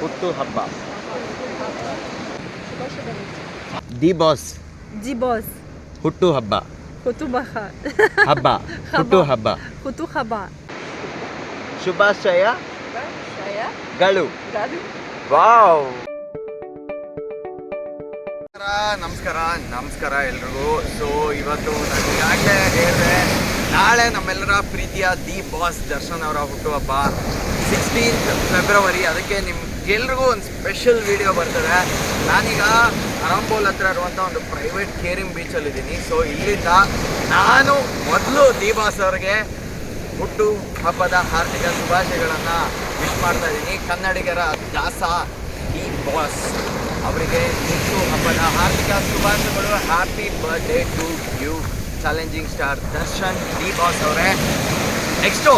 ಹುಟ್ಟು ಹಬ್ಬ. The boss. The boss. ಹುಟ್ಟು ಹಬ್ಬ. ಹುತುಬಹ ಹಬ್ಬ. ಹುಟ್ಟು ಹಬ್ಬ. ಶುಭಾಶಯ. ಶುಭಾಶಯಗಳು ವಾವ್. ನಮಸ್ಕಾರ ನಮಸ್ಕಾರ ಎಲ್ರಿಗೂ. ಸೊ ಇವತ್ತು ನಾನು ಈಗಾಗಲೇ ಹೇಳಿದೆ ನಾಳೆ ನಮ್ಮೆಲ್ಲರ ಪ್ರೀತಿಯ ದಿ ಬಾಸ್ ದರ್ಶನ್ ಅವರ ಹುಟ್ಟುಹಬ್ಬ ಸಿಕ್ಸ್ಟೀನ್ತ್ ಫೆಬ್ರವರಿ ಅದಕ್ಕೆ ನಿಮ್ಗೆಲ್ರಿಗೂ ಒಂದು ಸ್ಪೆಷಲ್ ವಿಡಿಯೋ ಬರ್ತದೆ. ನಾನೀಗ ಅರಂಬೋಲ್ ಹತ್ರ ಇರುವಂಥ ಒಂದು ಪ್ರೈವೇಟ್ ಕೇರಿಂಗ್ ಬೀಚಲ್ಲಿದ್ದೀನಿ ಸೊ ಇಲ್ಲಿಂದ ನಾನು ಮೊದಲು ದಿ ಸರ್ಗೆ ಹುಟ್ಟು, ಹಬ್ಬದ ಹಾರ್ದಿಕ ಶುಭಾಶಯಗಳನ್ನು ವಿಶ್ ಮಾಡ್ತಾ ಇದ್ದೀನಿ ಕನ್ನಡಿಗರ ದಾಸ ಈ ಬಾಸ್ ಅವರಿಗೆ ಹುಟ್ಟು, ಹಬ್ಬದ ಹಾರ್ದಿಕ ಶುಭಾಶಯಗಳು. Happy birthday to you challenging star Darshan D ಅವರೇ. ನೆಕ್ಸ್ಟು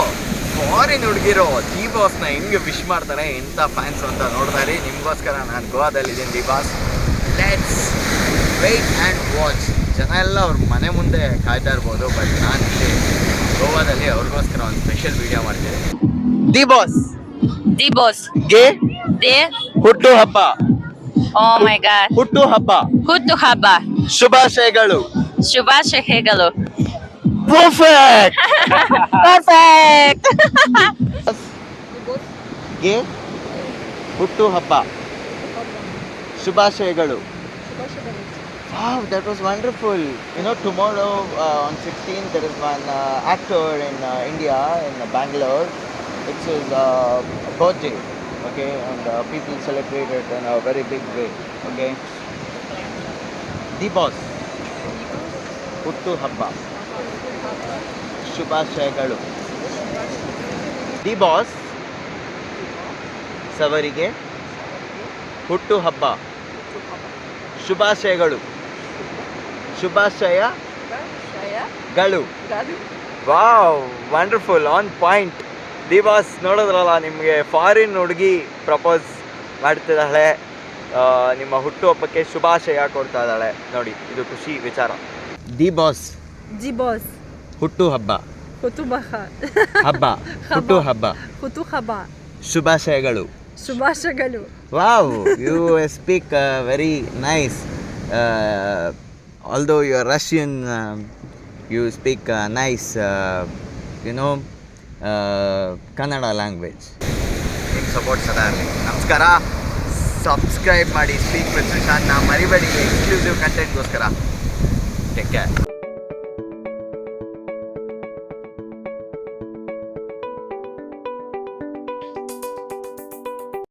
ಫಾರಿನ್ ಹುಡುಗಿರೋ ದಿ ಬಾಸ್ನ ಹೆಂಗೆ ವಿಶ್ ಮಾಡ್ತಾರೆ ಎಂಥ ಫ್ಯಾನ್ಸ್ ಅಂತ ನೋಡ್ತಾ ಇರಿ. ನಿಮಗೋಸ್ಕರ ನಾನು ಗೋವಾದಲ್ಲಿದ್ದೀನಿ the boss let's wait and watch ಜನ ಎಲ್ಲ ಅವ್ರ ಮನೆ ಮುಂದೆ ಕಾಯ್ತಾ ಇರ್ಬೋದು ಬಟ್ ನಾನು ಇಲ್ಲಿ ಗೋವಾದಲ್ಲಿ ಅವ್ರಿಗೋಸ್ಕರ ಒಂದು ಸ್ಪೆಷಲ್ ವಿಡಿಯೋ ಮಾಡ್ತೀನಿ. ದಿ ಬಾಸ್ ದಿ ಬಾಸ್ಗೆ? ದೇ ಹುಟ್ಟು ಹಬ್ಬ. ಓ ಮೈ ಗಾಡ್ ಹುಟ್ಟು ಹಬ್ಬ. ಹುಟ್ಟು ಹಬ್ಬ. ಶುಭಾಶಯಗಳು. Shubasha hegalo. Perfect Perfect. ಗೆ ಹುಟ್ಟು ಹಬ್ಬ ಶುಭಾಶಯಗಳು Wow, that was wonderful. You know, tomorrow uh, on 16th there is one uh, actor in uh, India, in uh, Bangalore. It's his uh, birthday, okay, and uh, people celebrate it in a very big way, okay. The boss. ಹುಟ್ಟು ಹಬ್ಬ ಶುಭಾಶಯಗಳು. The boss ಸವರಿಗೆ ಹುಟ್ಟು ಹಬ್ಬ ಶುಭಾಶಯಗಳು. ಶುಭಾಶಯಗಳು wow wonderful on point. The boss ನೋಡಿದ್ರಲ್ಲ ನಿಮಗೆ foreign ಹುಡುಗಿ ಪ್ರಪೋಸ್ ಮಾಡ್ತಿದ್ದಾಳೆ. ನಿಮ್ಮ ನಿಮ್ಮ ಹುಟ್ಟುಹಬ್ಬಕ್ಕೆ ಶುಭಾಶಯ ಕೊಡ್ತಾ ಇದ್ದಾಳೆ. ನೋಡಿ ಇದು ಖುಷಿ ವಿಚಾರ. The boss. G boss. ಹುಟ್ಟು ಹಬ್ಬ ಹುತುಬಹ. ಹಬ್ಬ. ಹುಟ್ಟು ಹಬ್ಬ ಹುತುಹಬ ಶುಭಾಶಯಗಳು. ಶುಭಾಶಯಗಳು. Wow you speak very nice although you are Russian you speak nice you know Kannada language ನಿಮ್ಮ ಸಪೋರ್ಟ್ ಸದಾ ಇರಲಿ. ನಮಸ್ಕಾರ. ಸಬ್ಸ್ಕ್ರೈಬ್ ಮಾಡಿ ಸ್ಪೀಕ್ ವಿತ್ ಸುಶಾಂತ್ ನಾ ಮರಿಬೇಡಿ ಎಕ್ಸ್ಕ್ಲೂಸಿವ್ ಕಂಟೆಂಟ್ಗೋಸ್ಕರ ಟೇಕ್ ಕೇರ್